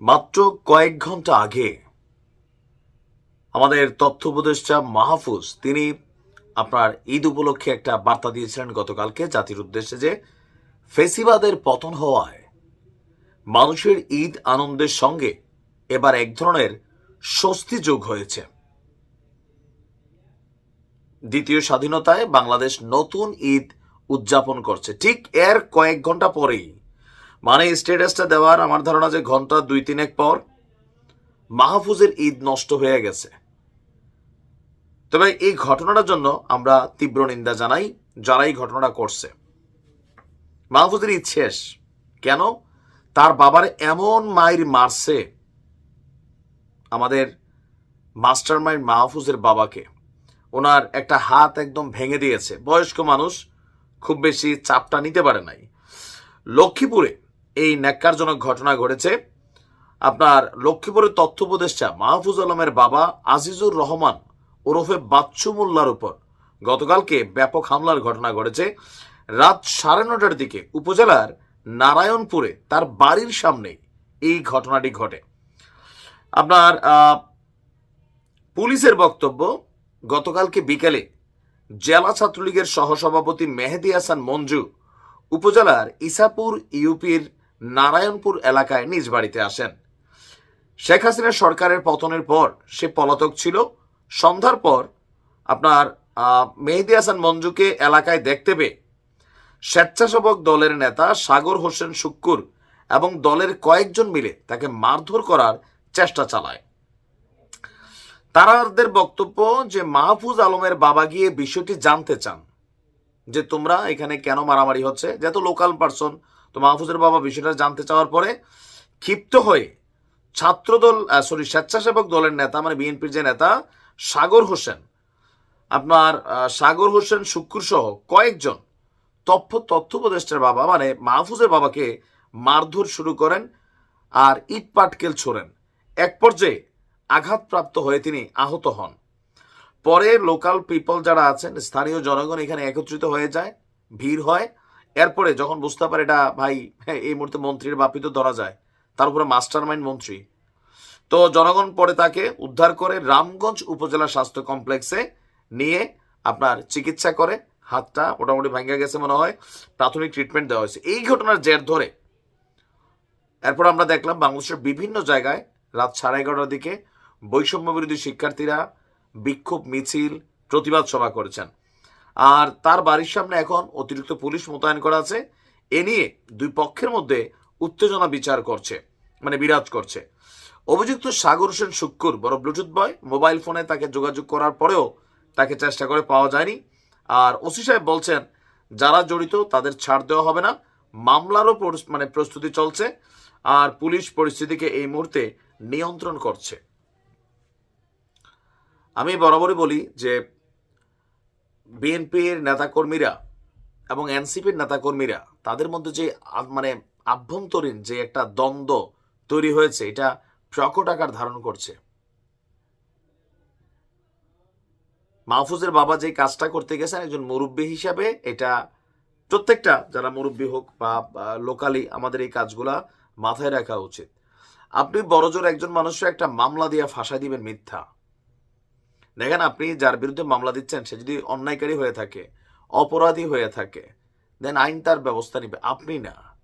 মাত্র কয়েক ঘণ্টা আগে আমাদের তথ্য উপদেষ্টা মাহফুজ, তিনি আপনার ঈদ উপলক্ষে একটা বার্তা দিয়েছিলেন গতকালকে জাতির উদ্দেশ্যে যে ফেসিবাদের পতন হওয়ায় মানুষের ঈদ আনন্দের সঙ্গে এবার এক ধরনের স্বস্তি যোগ হয়েছে। দ্বিতীয় স্বাধীনতায় বাংলাদেশ নতুন ঈদ উদযাপন করছে। ঠিক এর কয়েক ঘণ্টা পরেই মানে স্ট্যাটাসটা দেওয়ার আমার ধারণা যে ঘণ্টা দুই তিনেক পর মাহফুজের ঈদ নষ্ট হয়ে গেছে। তবে এই ঘটনাটার জন্য আমরা তীব্র নিন্দা জানাই, যারা এই ঘটনাটা করছে। মাহফুজের ঈদ শেষ। কেন? তার বাবার এমন মায়ের মারছে আমাদের মাস্টার মাইন্ড মাহফুজের বাবাকে। ওনার একটা হাত একদম ভেঙে দিয়েছে। বয়স্ক মানুষ খুব বেশি চাপটা নিতে পারে নাই। লক্ষ্মীপুরে এই ন্যাক্কারজনক ঘটনা ঘটেছে। আপনার লক্ষ্মীপুরের তথ্য উপদেষ্টা মাহফুজ আলমের বাবা আজিজুর রহমান ওরফে বাচ্চু মোল্লার উপর গতকালকে ব্যাপক হামলার ঘটনা ঘটেছে। রাত সাড়ে নটার দিকে উপজেলার নারায়ণপুরে তার বাড়ির সামনে এই ঘটনাটি ঘটে। আপনার পুলিশের বক্তব্য, গতকালকে বিকেলে জেলা ছাত্রলীগের সহসভাপতি মেহেদি হাসান মঞ্জু উপজেলার ইসাপুর ইউপির নারায়ণপুর এলাকায় নিজ বাড়িতে আসেন। শেখ হাসিনা সরকারের পতনের পর সে পলাতক ছিল। সন্ধ্যার পর আপনার মেহেদি হাসান মঞ্জুকে এলাকায় দেখতে পেয়ে স্বেচ্ছাসেবক দলের নেতা সাগর হোসেন শুক্কুর এবং দলের কয়েকজন মিলে তাকে মারধর করার চেষ্টা চালায়। তারাদের বক্তব্য যে মাহফুজ আলমের বাবা গিয়ে বিষয়টি জানতে চান, যে তোমরা এখানে কেন মারামারি হচ্ছে যেহেতু লোকাল পার্সন তো মাহফুজের বাবা বিষয়টা জানতে চাওয়ার পরে ক্ষিপ্ত হয়ে ছাত্রদল সরি স্বেচ্ছাসেবক দলের নেতা মানে বিএনপির যে নেতা, সাগর হোসেন, আপনার সাগর হোসেন শুক্কুর সহ কয়েকজন তথ্য তথ্য উপদেষ্টার বাবা মানে মাহফুজের বাবাকে মারধর শুরু করেন আর ইট পাটকেল ছোড়েন। এক পর্যায়ে আঘাতপ্রাপ্ত হয়ে তিনি আহত হন। পরে লোকাল পিপল যারা আছেন, স্থানীয় জনগণ এখানে একত্রিত হয়ে যায়, ভিড় হয়। এরপরে যখন বুঝতে পারে এটা ভাই হ্যাঁ, এই মুহূর্তে মন্ত্রীর বাপিত ধরা যায় তার উপরে মাস্টার মাইন্ড মন্ত্রী। তো জনগণ পরে তাকে উদ্ধার করে রামগঞ্জ উপজেলা স্বাস্থ্য কমপ্লেক্সে নিয়ে আপনার চিকিৎসা করে হাতটা মোটামুটি ভেঙে গেছে মনে হয় প্রাথমিক ট্রিটমেন্ট দেওয়া হয়েছে। এই ঘটনার জের ধরে এরপর আমরা দেখলাম বাংলাদেশের বিভিন্ন জায়গায় রাত সাড়ে এগারোটার দিকে বৈষম্য বিরোধী শিক্ষার্থীরা বিক্ষোভ মিছিল প্রতিবাদ সভা করেছেন। আর তার বাড়ির সামনে এখন অতিরিক্ত পুলিশ মোতায়েন করা আছে। এ নিয়ে দুই পক্ষের মধ্যে উত্তেজনা বিচার করছে মানে বিরাজ করছে। অভিযুক্ত সাগর হোসেন শুক্কুর বড় ব্লুটুথ বয় মোবাইল ফোনে তাকে যোগাযোগ করার পরেও তাকে চেষ্টা করে পাওয়া যায়নি। আর ওসি সাহেব বলছেন, যারা জড়িত তাদের ছাড় দেওয়া হবে না। মামলারও মানে প্রস্তুতি চলছে আর পুলিশ পরিস্থিতিকে এই মুহূর্তে নিয়ন্ত্রণ করছে। আমি বরাবরই বলি যে বিএনপির নেতাকর্মীরা এবং এনসিপির নেতাকর্মীরা, তাদের মধ্যে যে মানে আভ্যন্তরীণ যে একটা দ্বন্দ্ব তৈরি হয়েছে, এটা প্রকট আকার ধারণ করছে। মাহফুজের বাবা যে কাজটা করতে গেছেন, একজন মুরব্বী হিসাবে এটা প্রত্যেকটা, যারা মুরব্বী হোক বা লোকালি, আমাদের এই কাজগুলা মাথায় রাখা উচিত। আপনি বড়জোর একজন মানুষের একটা মামলা দিয়ে ফাঁসাই দিবেন মিথ্যা। দেখেন আপনি যার বিরুদ্ধে মামলা দিচ্ছেন, সে যদি অন্যায়কারী হয়ে থাকে, অপরাধী হয়ে থাকে দেন আইন তার ব্যবস্থা নিবে। আপনি না।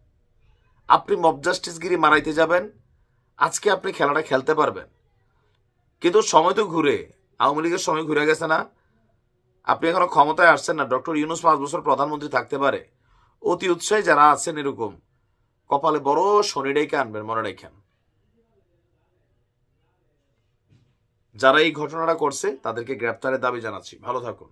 আপনি মব জাস্টিসগিরি মারাইতে যাবেন, আজকে আপনি খেলাটা খেলতে পারবেন। কিন্তু সময় তো ঘুরে, আওয়ামী লীগের সময় ঘুরে গেছে না। আপনি এখনও ক্ষমতায় আসছেন না। ডক্টর ইউনুস পাঁচ বছর প্রধানমন্ত্রী থাকতে পারে। অতি উৎসাহী যারা আছেন এরকম, কপালে বড় শনি রেখে আনবেন, মনে রেখেন। যারা এই ঘটনাটা করছে তাদেরকে গ্রেপ্তারের দাবি জানাচ্ছি। ভালো থাকুন।